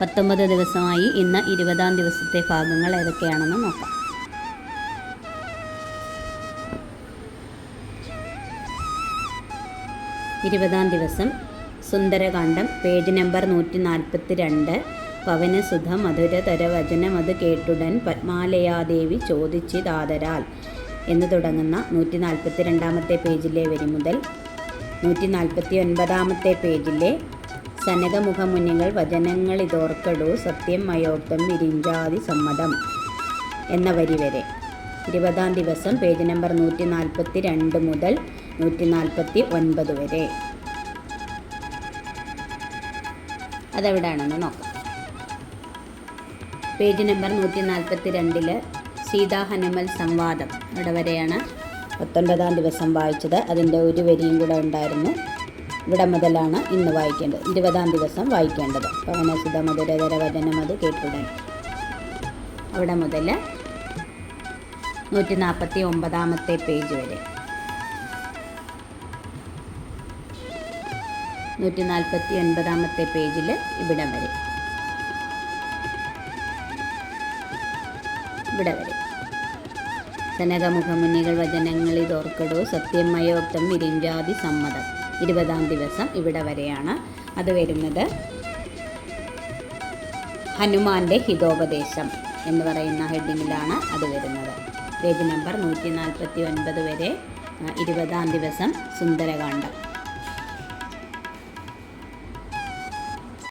പത്തൊമ്പത് ദിവസമായി ഇന്ന് ഇരുപതാം ദിവസത്തെ ഭാഗങ്ങൾ ഏതൊക്കെയാണെന്ന് നോക്കാം. ഇരുപതാം ദിവസം സുന്ദരകാന്ഡം പേജ് നമ്പർ നൂറ്റി നാൽപ്പത്തി രണ്ട് പവനസുധ മധുരതര വചനം അത് കേട്ടുടൻ പത്മാലയാദേവി ചോദിച്ചിതാതരാൽ എന്ന് തുടങ്ങുന്ന നൂറ്റി നാൽപ്പത്തി രണ്ടാമത്തെ പേജിലെ വരി മുതൽ നൂറ്റി നാൽപ്പത്തി ഒൻപതാമത്തെ പേജിലെ സനകമുഖമുനികൾ വചനങ്ങളിതോർക്കടു സത്യം മയോക്തം വിരിഞ്ചാതി സമ്മതം എന്ന വരി വരെ. ഇരുപതാം ദിവസം പേജ് നമ്പർ നൂറ്റി നാൽപ്പത്തി രണ്ട് മുതൽ നൂറ്റി നാൽപ്പത്തി ഒൻപത് വരെ. അതെവിടെയാണെന്ന് നോക്കാം. പേജ് നമ്പർ നൂറ്റി നാൽപ്പത്തി രണ്ടിൽ സീതാ ഹനുമൽ സംവാദം. ഇവിടെ വരെയാണ് പത്തൊൻപതാം ദിവസം വായിച്ചത്. അതിന്റെ ഒരു വരിയും കൂടെ ഉണ്ടായിരുന്നു. ഇവിടെ മുതലാണ് ഇന്ന് വായിക്കേണ്ടത്. ഇരുപതാം ദിവസം വായിക്കേണ്ടത്. പവനസുധ മധുരതര വചനം അത് കേട്ടുടൻ അവിടെ മുതൽ നൂറ്റി നാൽപ്പത്തി ഒമ്പതാമത്തെ പേജ് വരെ. നൂറ്റി നാൽപ്പത്തി ഒൻപതാമത്തെ പേജിൽ ഇവിടെ വരെ. ഇവിടെ വരെ. സനകമുഖമുന്നികൾ വചനങ്ങളിൽ ഓർക്കടോ സത്യമയോക്തം വിരിഞ്ചാതി സമ്മതം. ഇരുപതാം ദിവസം ഇവിടെ വരെയാണ്. അത് വരുന്നത് ഹനുമാന്റെ ഹിതോപദേശം എന്ന് പറയുന്ന ഹെഡിങ്ങിലാണ് അത് വരുന്നത്. പേജ് നമ്പർ നൂറ്റി നാൽപ്പത്തി ഒൻപത് വരെ ഇരുപതാം ദിവസം സുന്ദരകാന്ഡം.